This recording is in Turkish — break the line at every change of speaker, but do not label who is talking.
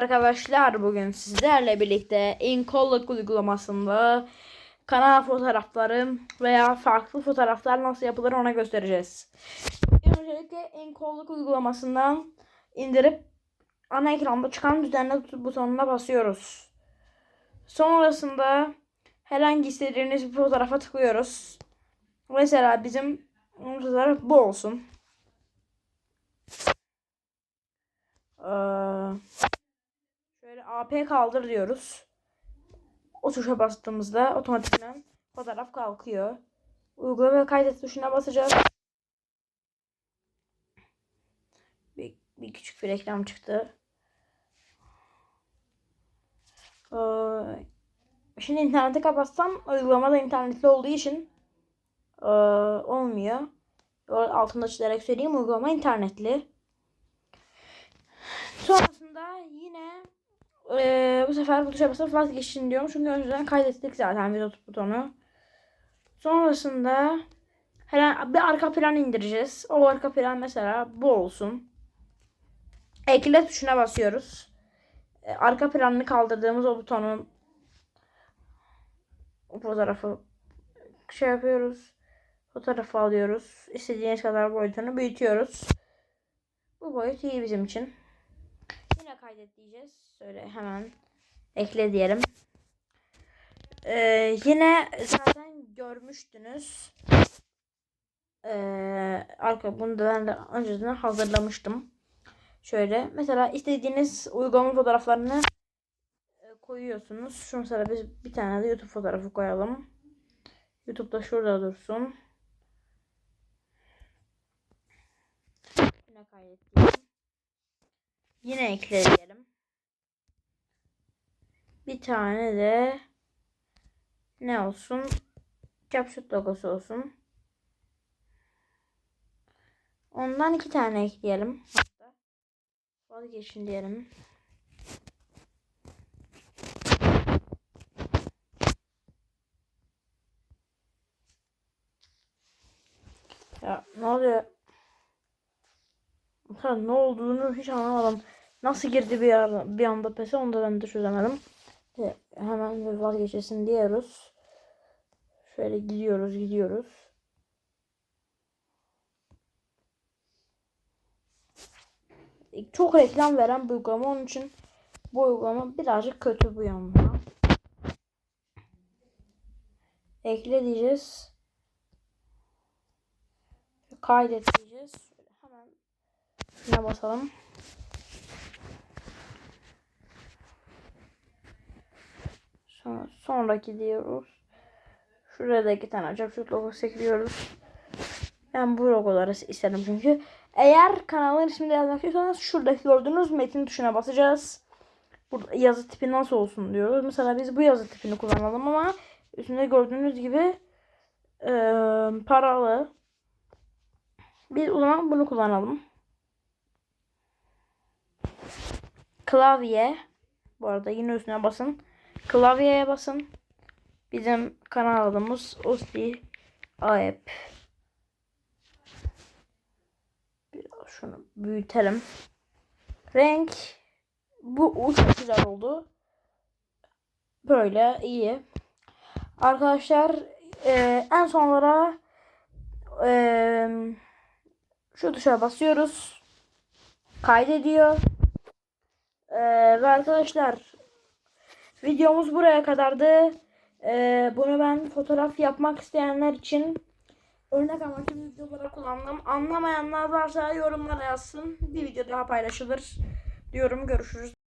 Arkadaşlar bugün sizlerle birlikte InColor uygulamasında kanal fotoğrafları veya farklı fotoğraflar nasıl yapılır ona göstereceğiz. Öncelikle InColor uygulamasından indirip ana ekranda çıkan düzenle butonuna basıyoruz. Sonrasında herhangi istediğiniz bir fotoğrafa tıklıyoruz. Mesela bizim fotoğraf bu olsun. Ee, AP kaldır diyoruz. O tuşa bastığımızda otomatikman fotoğraf kalkıyor. Uygula ve kaydet tuşuna basacağız. Bir, bir küçük bir reklam çıktı. Ee, şimdi interneti kapatsam uygulama da internetli olduğu için ee, olmuyor. Altında çizerek söyleyeyim uygulama internetli. Sonrasında yine ee, bu sefer bu tuşa basıp vazgeçin diyorum. Çünkü önceden kaydettik zaten video butonu. Sonrasında herhangi bir arka plan indireceğiz. O arka plan mesela bu olsun. Ekle tuşuna basıyoruz. Ee, arka planını kaldırdığımız o butonun o fotoğrafı şey yapıyoruz. Fotoğrafı alıyoruz. İstediğiniz kadar boyutunu büyütüyoruz. Bu boyut iyi bizim için. Kaydet diyeceğiz. Şöyle hemen ekle diyelim. Ee, yine zaten görmüştünüz. Ee, arka bunu da ben de önceden hazırlamıştım. Şöyle mesela istediğiniz uygulama fotoğraflarını e, koyuyorsunuz. Şu mesela biz bir tane de YouTube fotoğrafı koyalım. YouTube'da şurada dursun. Yine kaydet diyelim. Yine ekle diyelim. Bir tane de ne olsun? Capshot logosu olsun. Ondan iki tane ekleyelim. Vazgeçin diyelim. Ya ne oluyor? Ha, ne olduğunu hiç anlamadım. Nasıl girdi bir, ara, bir anda pese onu da ben de çözemedim. E, hemen vazgeçesin diyoruz. Şöyle gidiyoruz gidiyoruz. E, Çok reklam veren bir uygulama onun için bu uygulama birazcık kötü bu yandan. Ekle diyeceğiz. Kaydet diyeceğiz. Şuna basalım. Sonra, sonraki diyoruz. Şuraya da iki tane Capsut logosu ekliyoruz. Ben bu logoları istedim çünkü. Eğer kanalın ismini yazmak istiyorsanız şuradaki gördüğünüz metin tuşuna basacağız. Burada yazı tipi nasıl olsun diyoruz. Mesela biz bu yazı tipini kullanalım ama üstünde gördüğünüz gibi e, paralı. Biz o zaman bunu kullanalım. Klavye. Bu arada yine üstüne basın. Klavyeye basın. Bizim kanal adımız Osti Aep. Biraz şunu büyütelim. Renk bu çok güzel oldu. Böyle iyi. Arkadaşlar e, en sonlara e, şu tuşa basıyoruz. Kaydediyor. E, ve arkadaşlar Videomuz buraya kadardı. Ee, bunu ben fotoğraf yapmak isteyenler için örnek amaçlı videolara kullandım. Anlamayanlar varsa yorumlara yazsın. Bir video daha paylaşılır. Diyorum görüşürüz.